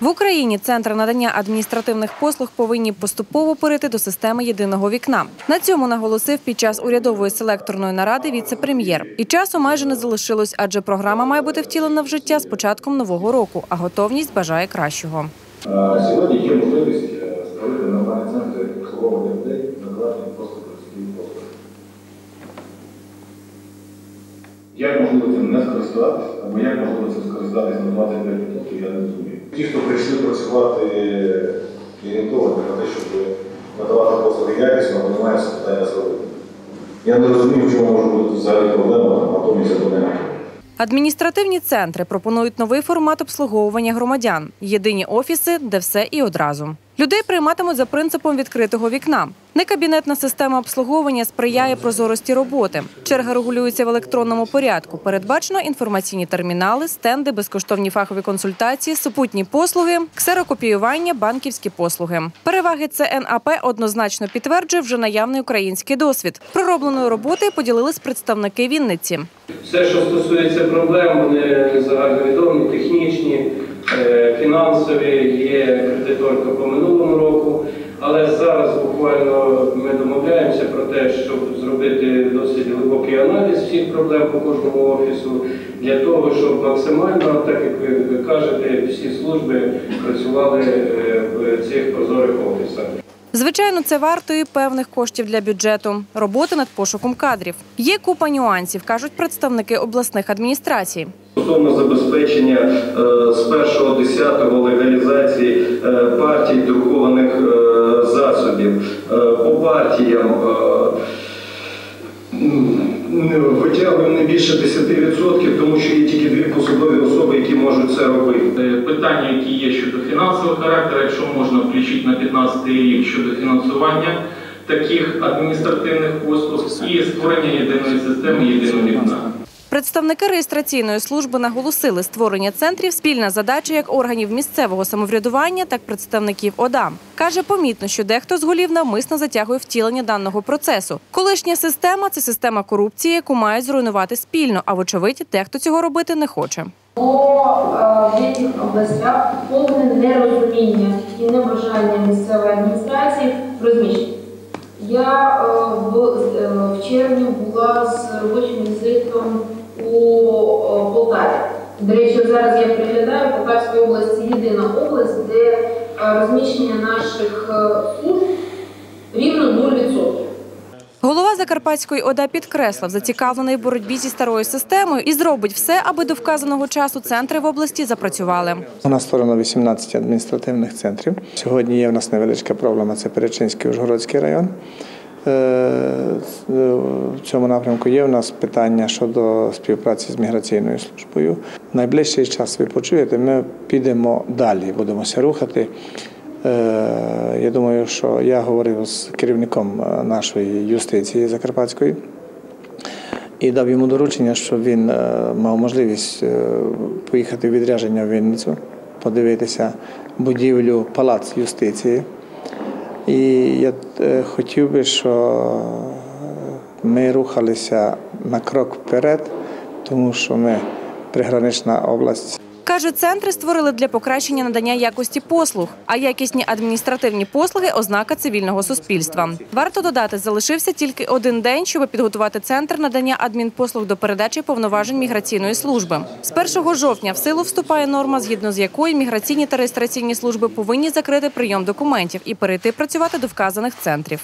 В Україні центри надання адміністративних послуг повинні поступово перейти до системи єдиного вікна. На цьому наголосив під час урядової селекторної наради віце-прем'єр. І часу майже не залишилось, адже програма має бути втілена в життя з початком нового року, а готовність бажає кращого. Сьогодні є можливість е, створити нормальні центри обслуговування людей, надавати прості послуги. Як можливо цим не скористатися, або як можливо цим скористатися на 25%, я не розумію. Ті, хто прийшли працювати орієнтовані на те, щоб надавати послуги якісно, вони мають питання зробити. Я не розумію, в чому може бути взагалі проблема, там, натомість або не. Адміністративні центри пропонують новий формат обслуговування громадян, єдині офіси, де все і одразу. Людей прийматимуть за принципом відкритого вікна. Некабінетна система обслуговування сприяє прозорості роботи. Черга регулюється в електронному порядку. Передбачено інформаційні термінали, стенди, безкоштовні фахові консультації, супутні послуги, ксерокопіювання, банківські послуги. Переваги ЦНАП однозначно підтверджує вже наявний український досвід. Проробленої роботи поділились представники Вінниці. Все, що стосується проблем, вони загальновідомі, технічні, фінансові, є кредиторка по минулому року. Але зараз буквально ми домовляємося про те, щоб зробити досить глибокий аналіз всіх проблем по кожному офісу, для того, щоб максимально, так як ви, кажете, всі служби працювали е, в. Звичайно, це варто і певних коштів для бюджету. Роботи над пошуком кадрів. Є купа нюансів, кажуть представники обласних адміністрацій. Стосовно забезпечення е, з 1.10 легалізації е, партій друкованих е, засобів по партіям витягуємо не більше 10%, тому що є тільки дві посадові особи, які можуть це робити. Е, Питання, які є щодо фінансового характеру, якщо можна включити на 15 рік щодо фінансування таких адміністративних послуг і створення єдиної системи єдиного вікна. Представники реєстраційної служби наголосили, створення центрів спільна задача як органів місцевого самоврядування, так і представників ОДА. Каже, помітно, що дехто з голів навмисно затягує втілення даного процесу. Колишня система це система корупції, яку мають зруйнувати спільно. А вочевидь, дехто цього робити не хоче. В деяких областях повне нерозуміння і небажання місцевої адміністрації розміщення. Я е, в, е, в червні була з робочим візитом у е, Полтаві. До речі, зараз я приглядаю, Полтавська область єдина область, де розміщення наших 0%. Голова Закарпатської ОДА підкреслив, зацікавлений в боротьбі зі старою системою і зробить все, аби до вказаного часу центри в області запрацювали. У нас створено 18 адміністративних центрів. Сьогодні є в нас невеличка проблема це Перечинський Ужгородський район. Е, В цьому напрямку є в нас питання щодо співпраці з міграційною службою. Найближчий час ви почуєте, ми підемо далі, будемося рухати. Е, Я думаю, що я говорив з керівником е, нашої юстиції Закарпатської і дав йому доручення, щоб він е, мав можливість поїхати в відрядження в Вінницю, подивитися будівлю Палац юстиції. І я хотів би, що ми рухалися на крок вперед, тому що ми пригранична область. Каже, центри створили для покращення надання якості послуг, а якісні адміністративні послуги ознака цивільного суспільства. Варто додати, залишився тільки один день, щоб підготувати центр надання адмінпослуг до передачі повноважень міграційної служби. З 1 жовтня в силу вступає норма, згідно з якою міграційні та реєстраційні служби повинні закрити прийом документів і перейти працювати до вказаних центрів.